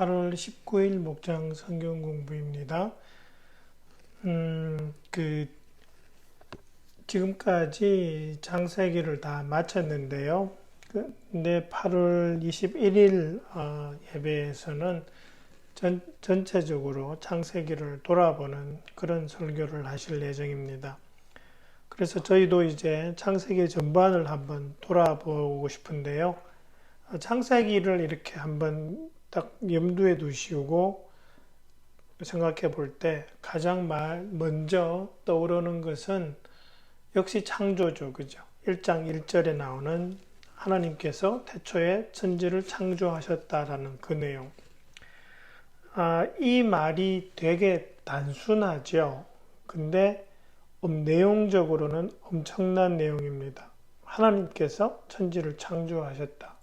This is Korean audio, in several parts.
안녕하세요. 오늘은 8월 19일 목장 성경 공부입니다. 음, 그 지금까지 장세기를 다 마쳤는데요. 그, 근데 8월 21일 어, 예배에서는 전, 전체적으로 창세기를 돌아보는 그런 설교를 하실 예정입니다. 그래서 저희도 이제 창세기 전반을 한번 돌아보고 싶은데요. 창세기를 이렇게 한번 딱 염두에 두시고 생각해 볼 때 가장 먼저 떠오르는 것은 역시 창조죠. 그죠? 1장 1절에 나오는 하나님께서 태초에 천지를 창조하셨다라는 그 내용. 아, 이 말이 되게 단순하죠. 근데 내용적으로는 엄청난 내용입니다. 하나님께서 천지를 창조하셨다.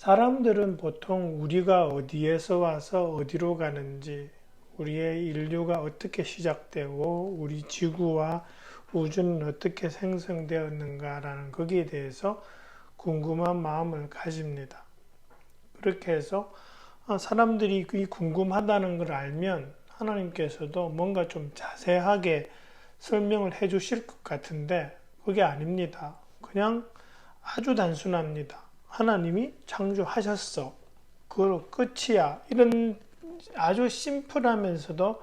사람들은 보통 우리가 어디에서 와서 어디로 가는지, 우리의 인류가 어떻게 시작되고, 우리 지구와 우주는 어떻게 생성되었는가라는 거기에 대해서 궁금한 마음을 가집니다. 그렇게 해서 아, 사람들이 이 궁금하다는 걸 알면 하나님께서도 뭔가 좀 자세하게 설명을 해 주실 것 같은데 그게 아닙니다. 그냥 아주 단순합니다. 하나님이 창조하셨어. 그걸로 끝이야. 이런 아주 심플하면서도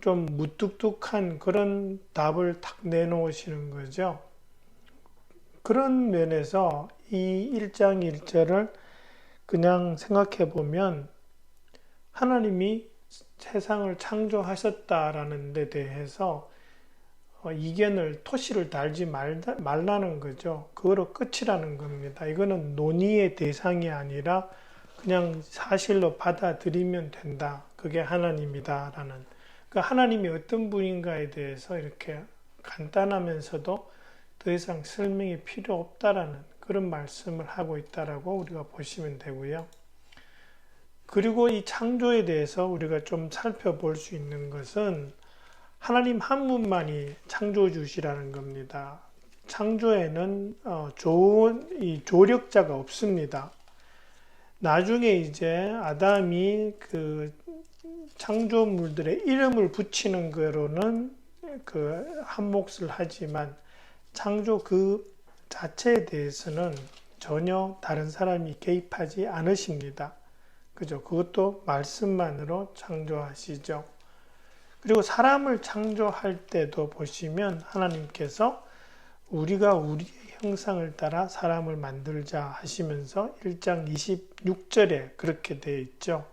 좀 무뚝뚝한 그런 답을 탁 내놓으시는 거죠. 그런 면에서 이 1장 1절을 그냥 생각해 보면 하나님이 세상을 창조하셨다라는 데 대해서 어, 이견을 토시를 달지 말다, 말라는 거죠. 그거로 끝이라는 겁니다. 이거는 논의의 대상이 아니라 그냥 사실로 받아들이면 된다. 그게 하나님이다라는. 그 하나님이 어떤 분인가에 대해서 이렇게 간단하면서도 더 이상 설명이 필요 없다라는 그런 말씀을 하고 있다라고 우리가 보시면 되고요. 그리고 이 창조에 대해서 우리가 좀 살펴볼 수 있는 것은 하나님 한 분만이 창조주시라는 겁니다. 창조에는 어, 좋은 이 조력자가 없습니다. 나중에 이제 아담이 그 창조물들의 이름을 붙이는 거로는 그 한 몫을 하지만 창조 그 자체에 대해서는 전혀 다른 사람이 개입하지 않으십니다. 그죠? 그것도 말씀만으로 창조하시죠. 그리고 사람을 창조할 때도 보시면 하나님께서 우리가 우리의 형상을 따라 사람을 만들자 하시면서 1장 26절에 그렇게 되어 있죠.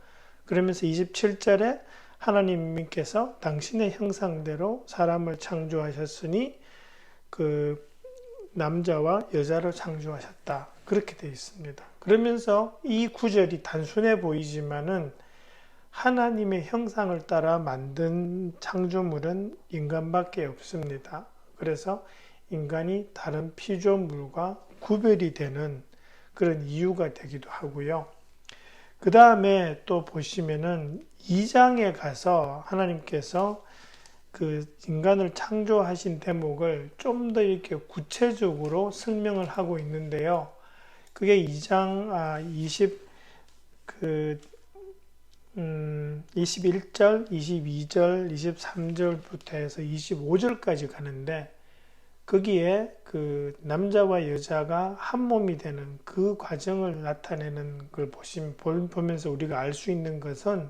그러면서 27절에 하나님께서 당신의 형상대로 사람을 창조하셨으니 그 남자와 여자를 창조하셨다. 그렇게 되어 있습니다. 그러면서 이 구절이 단순해 보이지만은 하나님의 형상을 따라 만든 창조물은 인간밖에 없습니다. 그래서 인간이 다른 피조물과 구별이 되는 그런 이유가 되기도 하고요. 그 다음에 또 보시면은 2장에 가서 하나님께서 그 인간을 창조하신 대목을 좀 더 이렇게 구체적으로 설명을 하고 있는데요. 그게 2장 아, 20, 그 음, 21절, 22절, 23절부터 해서 25절까지 가는데 거기에 그 남자와 여자가 한 몸이 되는 그 과정을 나타내는 걸 보시면 보면서 우리가 알 수 있는 것은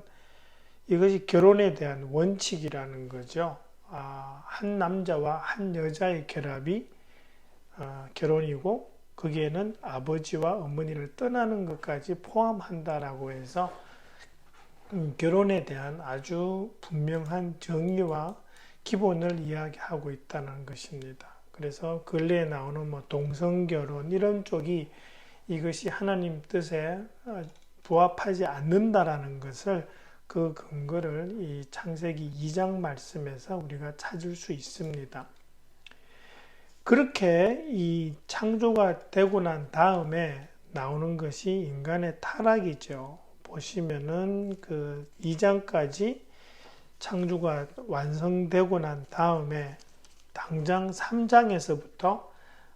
이것이 결혼에 대한 원칙이라는 거죠. 아, 한 남자와 한 여자의 결합이 아, 결혼이고 거기에는 아버지와 어머니를 떠나는 것까지 포함한다라고 해서 음, 결혼에 대한 아주 분명한 정의와 기본을 이야기하고 있다는 것입니다. 그래서 근래에 나오는 뭐 동성결혼 이런 쪽이 이것이 하나님 뜻에 어, 부합하지 않는다라는 것을 그 근거를 이 창세기 2장 말씀에서 우리가 찾을 수 있습니다. 그렇게 이 창조가 되고 난 다음에 나오는 것이 인간의 타락이죠. 보시면은 그 2장까지 창조가 완성되고 난 다음에 당장 3장에서부터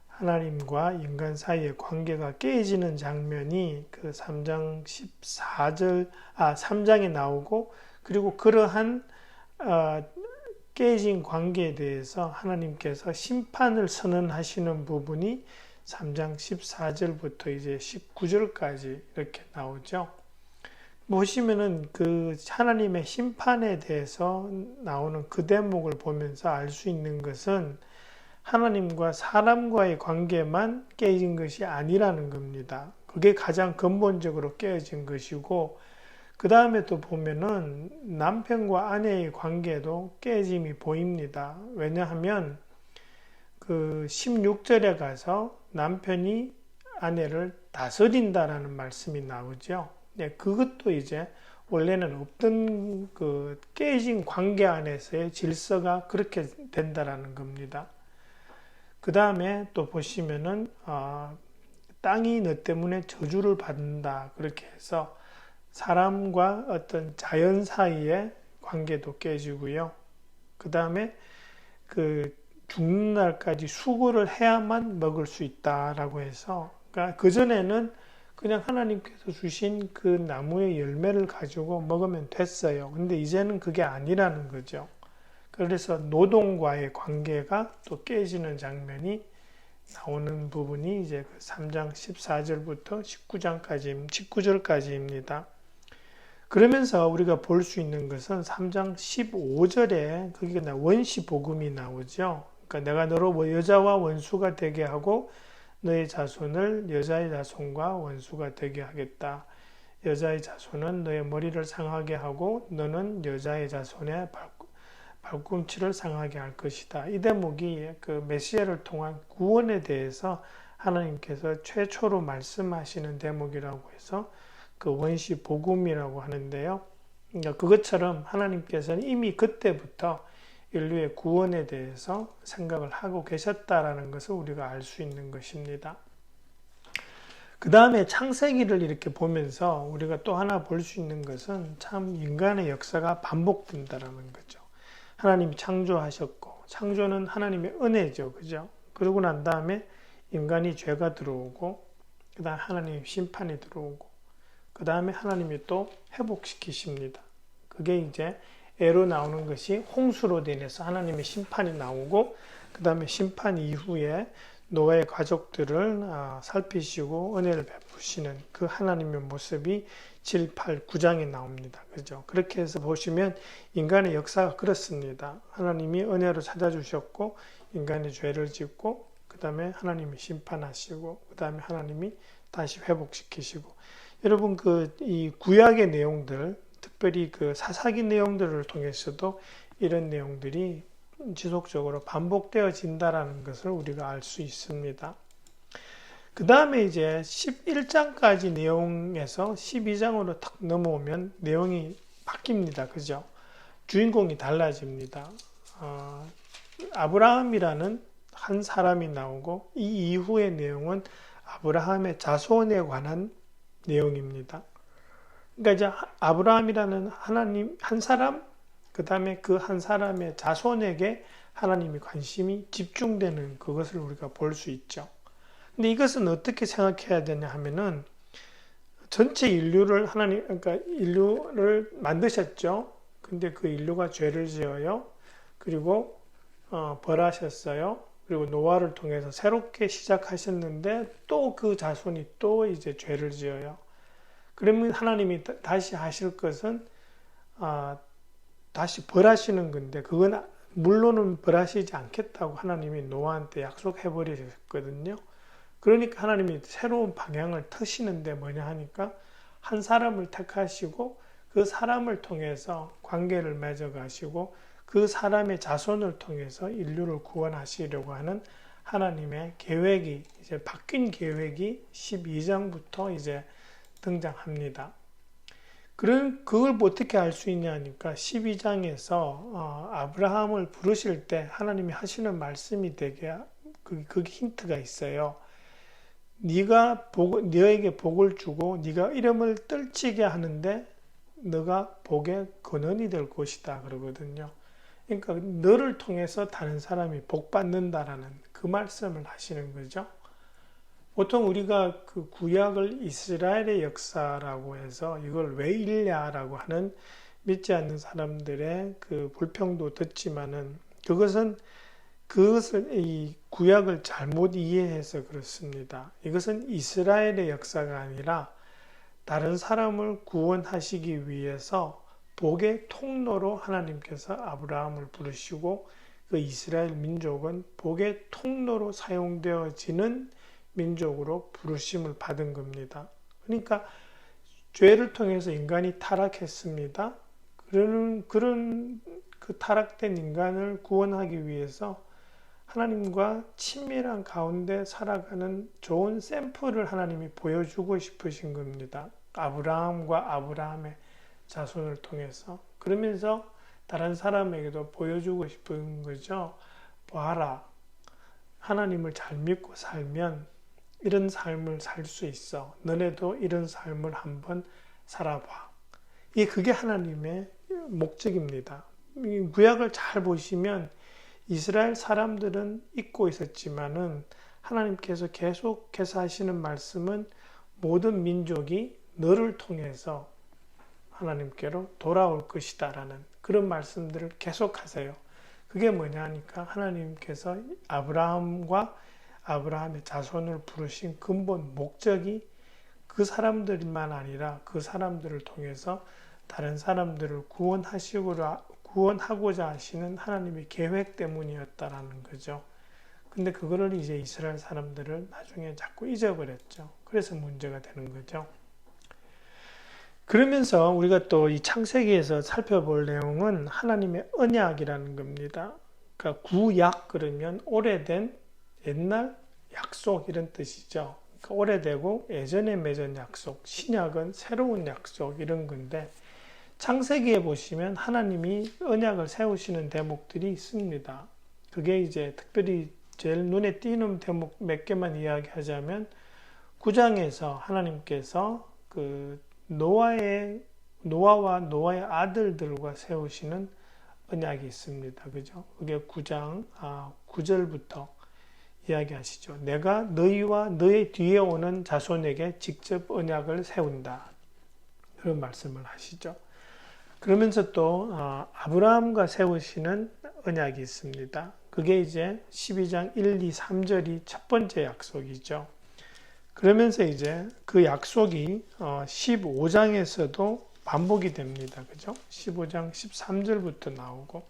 하나님과 인간 사이의 관계가 깨지는 장면이 그 3장 14절 아 3장에 나오고 그리고 그러한 어, 깨진 관계에 대해서 하나님께서 심판을 선언하시는 부분이 3장 14절부터 이제 19절까지 이렇게 나오죠. 보시면은 그 하나님의 심판에 대해서 나오는 그 대목을 보면서 알 수 있는 것은 하나님과 사람과의 관계만 깨진 것이 아니라는 겁니다. 그게 가장 근본적으로 깨어진 것이고, 그 다음에 또 보면은 남편과 아내의 관계도 깨짐이 보입니다. 왜냐하면 그 16절에 가서 남편이 아내를 다스린다라는 말씀이 나오죠. 네, 그것도 이제 원래는 없던 그 깨진 관계 안에서의 질서가 그렇게 된다라는 겁니다. 그 다음에 또 보시면은 어, 땅이 너 때문에 저주를 받는다 그렇게 해서 사람과 어떤 자연 사이의 관계도 깨지고요. 그 다음에 그 죽는 날까지 수고를 해야만 먹을 수 있다라고 해서 그러니까 그 전에는 그냥 하나님께서 주신 그 나무의 열매를 가지고 먹으면 됐어요. 근데 이제는 그게 아니라는 거죠. 그래서 노동과의 관계가 또 깨지는 장면이 나오는 부분이 이제 그 3장 14절부터 19장까지, 19절까지입니다. 그러면서 우리가 볼 수 있는 것은 3장 15절에 그게 원시 복음이 나오죠. 그러니까 내가 너로 뭐 여자와 원수가 되게 하고 너의 자손을 여자의 자손과 원수가 되게 하겠다. 여자의 자손은 너의 머리를 상하게 하고 너는 여자의 자손의 발 꿈치를 상하게 할 것이다. 이 대목이 그 메시아를 통한 구원에 대해서 하나님께서 최초로 말씀하시는 대목이라고 해서 그 원시 복음이라고 하는데요. 그러니까 그것처럼 하나님께서는 이미 그때부터 인류의 구원에 대해서 생각을 하고 계셨다라는 것을 우리가 알 수 있는 것입니다. 그 다음에 창세기를 이렇게 보면서 우리가 또 하나 볼 수 있는 것은 참 인간의 역사가 반복된다라는 거죠. 하나님이 창조하셨고, 창조는 하나님의 은혜죠. 그죠? 그러고 난 다음에 인간이 죄가 들어오고, 그 다음 하나님 심판이 들어오고, 그 다음에 하나님이 또 회복시키십니다. 그게 이제 애로 나오는 것이 홍수로 인해서 하나님의 심판이 나오고 그 다음에 심판 이후에 노아의 가족들을 아, 살피시고 은혜를 베푸시는 그 하나님의 모습이 7, 8, 9장에 나옵니다. 그죠? 그렇게 해서 보시면 인간의 역사가 그렇습니다. 하나님이 은혜로 찾아주셨고 인간의 죄를 짓고 그 다음에 하나님이 심판하시고 그 다음에 하나님이 다시 회복시키시고 여러분 그 이 구약의 내용들 특별히 그 사사기 내용들을 통해서도 이런 내용들이 지속적으로 반복되어진다라는 것을 우리가 알 수 있습니다. 그 다음에 이제 11장까지 내용에서 12장으로 탁 넘어오면 내용이 바뀝니다. 그죠? 주인공이 달라집니다. 어, 아브라함이라는 한 사람이 나오고 이 이후의 내용은 아브라함의 자손에 관한 내용입니다. 그러니까 이제 아브라함이라는 하나님 한 사람 그 다음에 그 한 사람의 자손에게 하나님이 관심이 집중되는 그것을 우리가 볼 수 있죠. 근데 이것은 어떻게 생각해야 되냐 하면은 전체 인류를 하나님 그러니까 인류를 만드셨죠. 근데 그 인류가 죄를 지어요. 그리고 어, 벌하셨어요. 그리고 노아를 통해서 새롭게 시작하셨는데 또 그 자손이 또 이제 죄를 지어요. 그러면 하나님이 다시 하실 것은 아, 다시 벌하시는 건데 그건 물론은 벌하시지 않겠다고 하나님이 노아한테 약속해 버리셨거든요. 그러니까 하나님이 새로운 방향을 터시는데 뭐냐 하니까 한 사람을 택하시고 그 사람을 통해서 관계를 맺어 가시고 그 사람의 자손을 통해서 인류를 구원하시려고 하는 하나님의 계획이 이제 바뀐 계획이 12장부터 이제 등장합니다. 그런 그걸 어떻게 알 수 있냐니까 12장에서 어, 아브라함을 부르실 때 하나님이 하시는 말씀이 되게 그, 그 힌트가 있어요. 네가 복, 너에게 복을 주고 네가 이름을 떨치게 하는데 너가 복의 근원이 될 것이다 그러거든요. 그러니까 너를 통해서 다른 사람이 복 받는다라는 그그 말씀을 하시는 거죠. 보통 우리가 그 구약을 이스라엘의 역사라고 해서 이걸 왜 읽냐라고 하는 믿지 않는 사람들의 그 불평도 듣지만은 그것은 그것을 이 구약을 잘못 이해해서 그렇습니다. 이것은 이스라엘의 역사가 아니라 다른 사람을 구원하시기 위해서 복의 통로로 하나님께서 아브라함을 부르시고 그 이스라엘 민족은 복의 통로로 사용되어지는 민족으로 부르심을 받은 겁니다. 그러니까 죄를 통해서 인간이 타락했습니다. 그런 그런 그 타락된 인간을 구원하기 위해서 하나님과 친밀한 가운데 살아가는 좋은 샘플을 하나님이 보여주고 싶으신 겁니다. 아브라함과 아브라함의 자손을 통해서 그러면서 다른 사람에게도 보여주고 싶은 거죠. 봐라. 하나님을 잘 믿고 살면 이런 삶을 살 수 있어. 너네도 이런 삶을 한번 살아봐. 이 그게 하나님의 목적입니다. 구약을 잘 보시면 이스라엘 사람들은 잊고 있었지만은 하나님께서 계속해서 하시는 말씀은 모든 민족이 너를 통해서 하나님께로 돌아올 것이다라는 그런 말씀들을 계속하세요. 그게 뭐냐 하니까 하나님께서 아브라함과 아브라함의 자손을 부르신 근본 목적이 그 사람들만 아니라 그 사람들을 통해서 다른 사람들을 구원하시고 구원하고자 하시는 하나님의 계획 때문이었다라는 거죠. 근데 그거를 이제 이스라엘 사람들을 나중에 자꾸 잊어버렸죠. 그래서 문제가 되는 거죠. 그러면서 우리가 또 이 창세기에서 살펴볼 내용은 하나님의 언약이라는 겁니다. 그러니까 구약 그러면 오래된 옛날 약속 이런 뜻이죠. 그러니까 오래되고 예전에 맺은 약속, 신약은 새로운 약속 이런 건데 창세기에 보시면 하나님이 언약을 세우시는 대목들이 있습니다. 그게 이제 특별히 제일 눈에 띄는 대목 몇 개만 이야기하자면 9장에서 하나님께서 그 노아의 노아와 노아의 아들들과 세우시는 언약이 있습니다. 그죠? 그게 9장 아, 9절부터 이야기하시죠. 내가 너희와 너희 뒤에 오는 자손에게 직접 언약을 세운다. 그런 말씀을 하시죠. 그러면서 또 아, 아브라함과 세우시는 언약이 있습니다. 그게 이제 12장 1, 2, 3절이 첫 번째 약속이죠. 그러면서 이제 그 약속이 15장에서도 어, 반복이 됩니다. 그죠? 15장 13절부터 나오고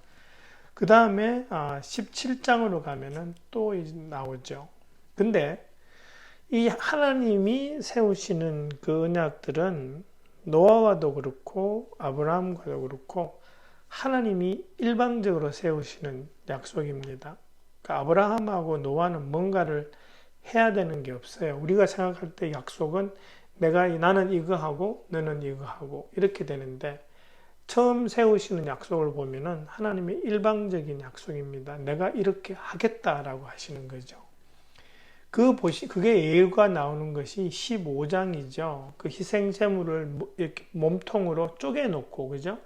그 다음에 17장으로 아, 가면은 또 나오죠. 근데 이 하나님이 세우시는 그 언약들은 노아와도 그렇고 아브라함과도 그렇고 하나님이 일방적으로 세우시는 약속입니다. 그러니까 아브라함하고 노아는 뭔가를 해야 되는 게 없어요. 우리가 생각할 때 약속은 내가 나는 이거 하고 너는 이거 하고 이렇게 되는데 처음 세우시는 약속을 보면은 하나님의 일방적인 약속입니다. 내가 이렇게 하겠다라고 하시는 거죠. 그 보시 그게 예가 나오는 것이 15장이죠. 그 희생 제물을 이렇게 몸통으로 쪼개 놓고 그죠?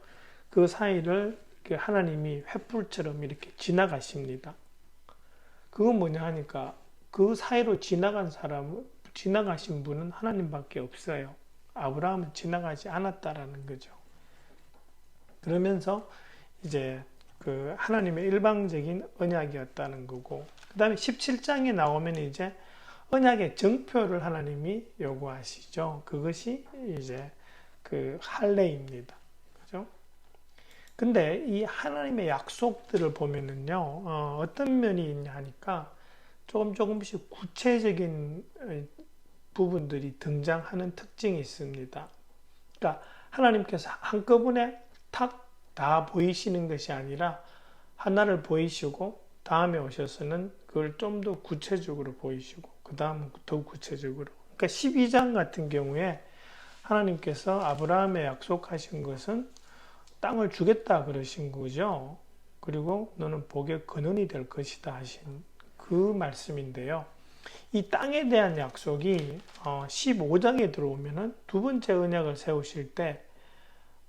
그 사이를 하나님이 횃불처럼 이렇게 지나가십니다. 그건 뭐냐 하니까 그 사이로 지나간 사람 지나가신 분은 하나님밖에 없어요. 아브라함은 지나가지 않았다라는 거죠. 그러면서 이제 그 하나님의 일방적인 언약이었다는 거고 그 다음에 17장에 나오면 이제 언약의 정표를 하나님이 요구하시죠. 그것이 이제 그 할례입니다. 그죠? 근데 이 하나님의 약속들을 보면은요, 어, 떤 면이 있냐 하니까 조금 조금씩 구체적인 어, 부분들이 등장하는 특징이 있습니다. 그러니까 하나님께서 한꺼번에 탁 다 보이시는 것이 아니라 하나를 보이시고 다음에 오셔서는 그걸 좀 더 구체적으로 보이시고 그 다음 더 구체적으로 그러니까 12장 같은 경우에 하나님께서 아브라함에 약속하신 것은 땅을 주겠다 그러신 거죠. 그리고 너는 복의 근원이 될 것이다 하신 그 말씀인데요. 이 땅에 대한 약속이 15장에 어, 들어오면은 두 번째 언약을 세우실 때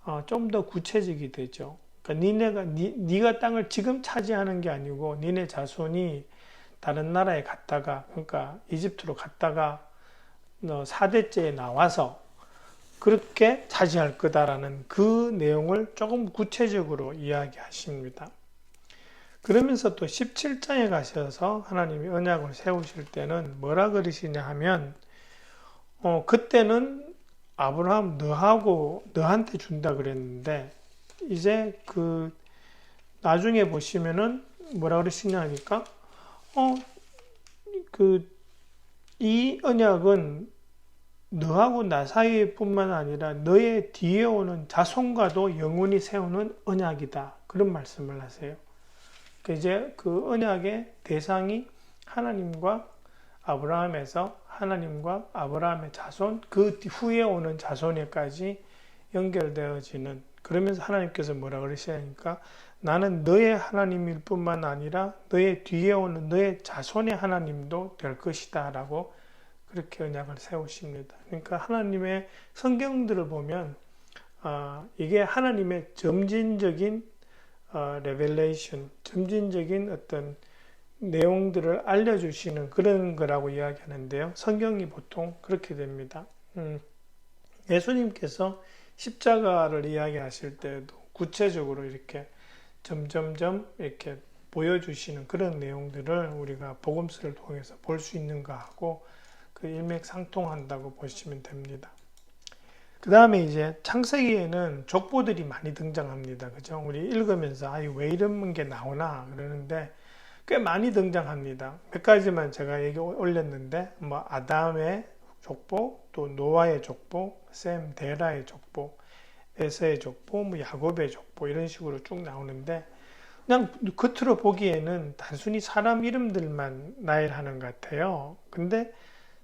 어, 구체적이 되죠. 그러니까 니네가 니, 네가 땅을 지금 차지하는 게 아니고 니네 자손이 다른 나라에 갔다가 그러니까 이집트로 갔다가 어, 4대째에 나와서 그렇게 차지할 거다라는 그 내용을 조금 구체적으로 이야기하십니다. 그러면서 또 17장에 가셔서 하나님이 언약을 세우실 때는 뭐라 그러시냐 하면 어, 그때는 아브라함 너하고 너한테 준다 그랬는데 이제 그 나중에 보시면은 뭐라 그러시냐 하니까 어 그 이 언약은 너하고 나 사이뿐만 아니라 너의 뒤에 오는 자손과도 영원히 세우는 언약이다. 그런 말씀을 하세요. 그 이제 그 언약의 대상이 하나님과 아브라함에서 하나님과 아브라함의 자손, 그 후에 오는 자손에까지 연결되어지는 그러면서 하나님께서 뭐라 그러시니까 나는 너의 하나님일 뿐만 아니라 너의 뒤에 오는 너의 자손의 하나님도 될 것이다 라고 그렇게 언약을 세우십니다. 그러니까 하나님의 성경들을 보면 어, 이게 하나님의 점진적인 어, 레벨레이션, 점진적인 어떤 내용들을 알려주시는 그런 거라고 이야기하는데요. 성경이 보통 그렇게 됩니다. 음, 예수님께서 십자가를 이야기하실 때에도 구체적으로 이렇게 점점점 이렇게 보여주시는 그런 내용들을 우리가 복음서를 통해서 볼 수 있는가 하고 그 일맥상통한다고 보시면 됩니다. 그 다음에 이제 창세기에는 족보들이 많이 등장합니다. 그죠? 우리 읽으면서 아, 왜 이런 게 나오나 그러는데 꽤 많이 등장합니다. 몇 가지만 제가 얘기 올렸는데 뭐 아담의 족보, 또 노아의 족보, 셈 데라의 족보, 에서의 족보, 뭐 야곱의 족보 이런 식으로 쭉 나오는데 그냥 겉으로 보기에는 단순히 사람 이름들만 나열하는 것 같아요. 근데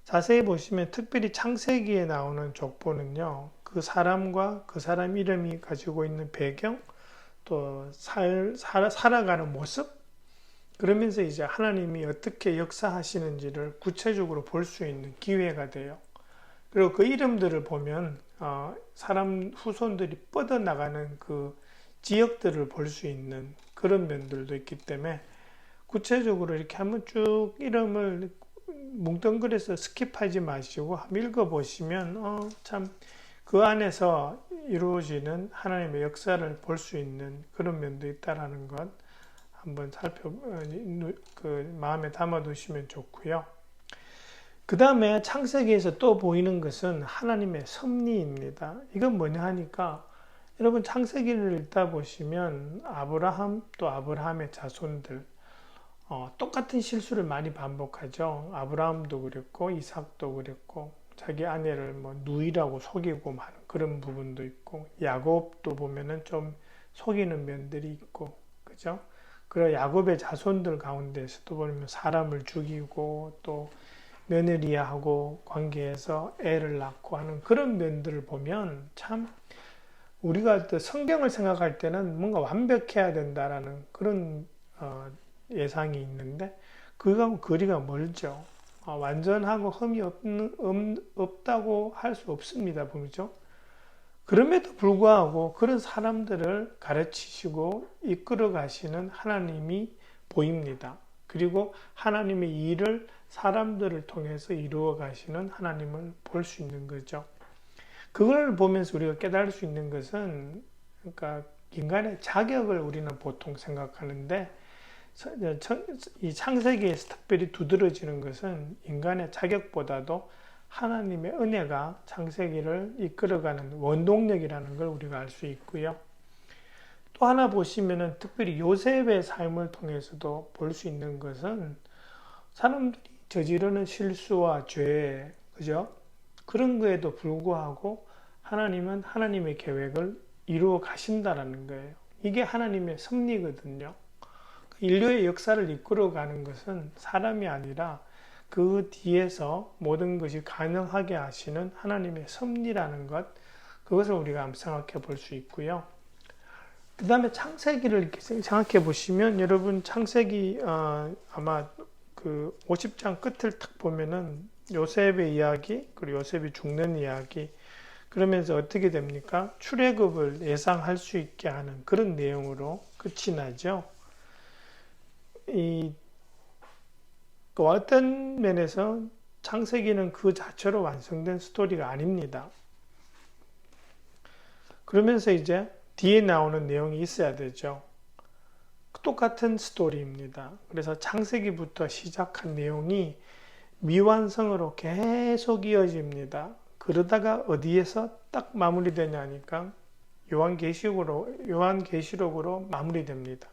자세히 보시면 특별히 창세기에 나오는 족보는요, 그 사람과 그 사람 이름이 가지고 있는 배경, 또 살, 살, 살아가는 모습, 그러면서 이제 하나님이 어떻게 역사하시는지를 구체적으로 볼 수 있는 기회가 돼요. 그리고 그 이름들을 보면, 어, 사람 후손들이 뻗어나가는 그 지역들을 볼 수 있는 그런 면들도 있기 때문에 구체적으로 이렇게 한번 쭉 이름을 뭉뚱그려서 스킵하지 마시고 읽어보시면 어, 참 그 안에서 이루어지는 하나님의 역사를 볼 수 있는 그런 면도 있다라는 것 한번 살펴 어, 그 마음에 담아 두시면 좋고요. 그 다음에 창세기에서 또 보이는 것은 하나님의 섭리입니다. 이건 뭐냐 하니까 여러분 창세기를 읽다 보시면 아브라함 또 아브라함의 자손들 어, 똑같은 실수를 많이 반복하죠. 아브라함도 그랬고 이삭도 그랬고 자기 아내를 뭐 누이라고 속이고 하는 그런 부분도 있고 야곱도 보면은 좀 속이는 면들이 있고 그죠? 그리고 야곱의 자손들 가운데서도 보면 사람을 죽이고 또 며느리하고 관계에서 애를 낳고 하는 그런 면들을 보면 참 우리가 성경을 생각할 때는 뭔가 완벽해야 된다라는 그런 어, 예상이 있는데 그거하고 거리가 멀죠. 어, 완전하고 흠이 없는, 없다고 할 수 없습니다. 보죠. 그럼에도 불구하고 그런 사람들을 가르치시고 이끌어 가시는 하나님이 보입니다. 그리고 하나님의 일을 사람들을 통해서 이루어 가시는 하나님을 볼 수 있는 거죠. 그걸 보면서 우리가 깨달을 수 있는 것은 그러니까 인간의 자격을 우리는 보통 생각하는데 이 창세기에서 특별히 두드러지는 것은 인간의 자격보다도 하나님의 은혜가 창세기를 이끌어가는 원동력이라는 걸 우리가 알 수 있고요. 또 하나 보시면은 특별히 요셉의 삶을 통해서도 볼 수 있는 것은 사람들이 저지르는 실수와 죄, 그죠? 그런 거에도 불구하고 하나님은 하나님의 계획을 이루어 가신다라는 거예요. 이게 하나님의 섭리거든요. 인류의 역사를 이끌어 가는 것은 사람이 아니라 그 뒤에서 모든 것이 가능하게 하시는 하나님의 섭리라는 것, 그것을 우리가 한번 생각해 볼 수 있고요. 그 다음에 창세기를 생각해 보시면 여러분 창세기 어, 아마 그 50장 끝을 딱 보면은 요셉의 이야기 그리고 요셉이 죽는 이야기 그러면서 어떻게 됩니까? 출애굽을 예상할 수 있게 하는 그런 내용으로 끝이 나죠. 이 그 어떤 면에서 창세기는 그 자체로 완성된 스토리가 아닙니다. 그러면서 이제 뒤에 나오는 내용이 있어야 되죠. 똑같은 스토리입니다. 그래서 창세기부터 시작한 내용이 미완성으로 계속 이어집니다. 그러다가 어디에서 딱 마무리되냐니까 요한계시록으로 요한계시록으로 마무리됩니다.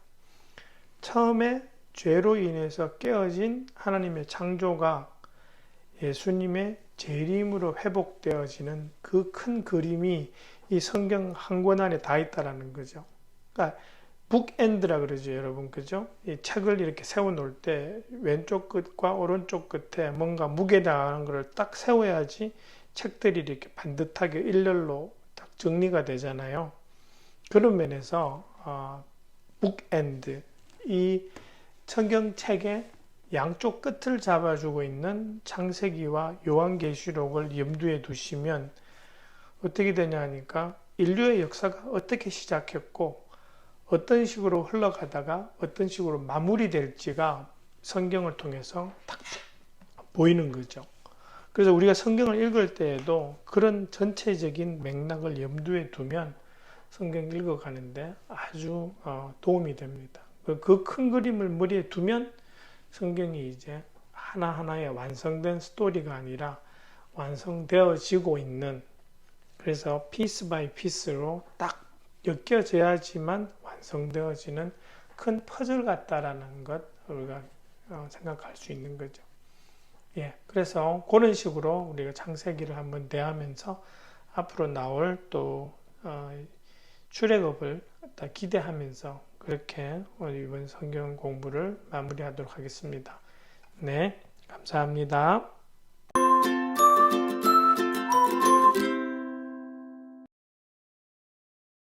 처음에 죄로 인해서 깨어진 하나님의 창조가 예수님의 재림으로 회복되어지는 그 큰 그림이 이 성경 한 권 안에 다 있다라는 거죠. 그러니까 북엔드라 그러죠, 여러분. 그죠? 이 책을 이렇게 세워 놓을 때 왼쪽 끝과 오른쪽 끝에 뭔가 무게당하는 것을 딱 세워야지 책들이 이렇게 반듯하게 일렬로 딱 정리가 되잖아요. 그런 면에서 어, 북엔드 이 성경책의 양쪽 끝을 잡아주고 있는 창세기와 요한계시록을 염두에 두시면 어떻게 되냐 하니까 인류의 역사가 어떻게 시작했고 어떤 식으로 흘러가다가 어떤 식으로 마무리될지가 성경을 통해서 딱 보이는 거죠. 그래서 우리가 성경을 읽을 때에도 그런 전체적인 맥락을 염두에 두면 성경 읽어가는데 아주 어, 도움이 됩니다. 그 큰 그림을 머리에 두면 성경이 이제 하나하나의 완성된 스토리가 아니라 완성되어지고 있는 그래서 피스 바이 피스로 딱 엮여져야지만 완성되어지는 큰 퍼즐 같다라는 것 우리가 어, 생각할 수 있는 거죠. 예, 그래서 그런 식으로 우리가 창세기를 한번 대하면서 앞으로 나올 또 어, 출애굽을 기대하면서 그렇게 이번 성경 공부를 마무리하도록 하겠습니다. 네, 감사합니다.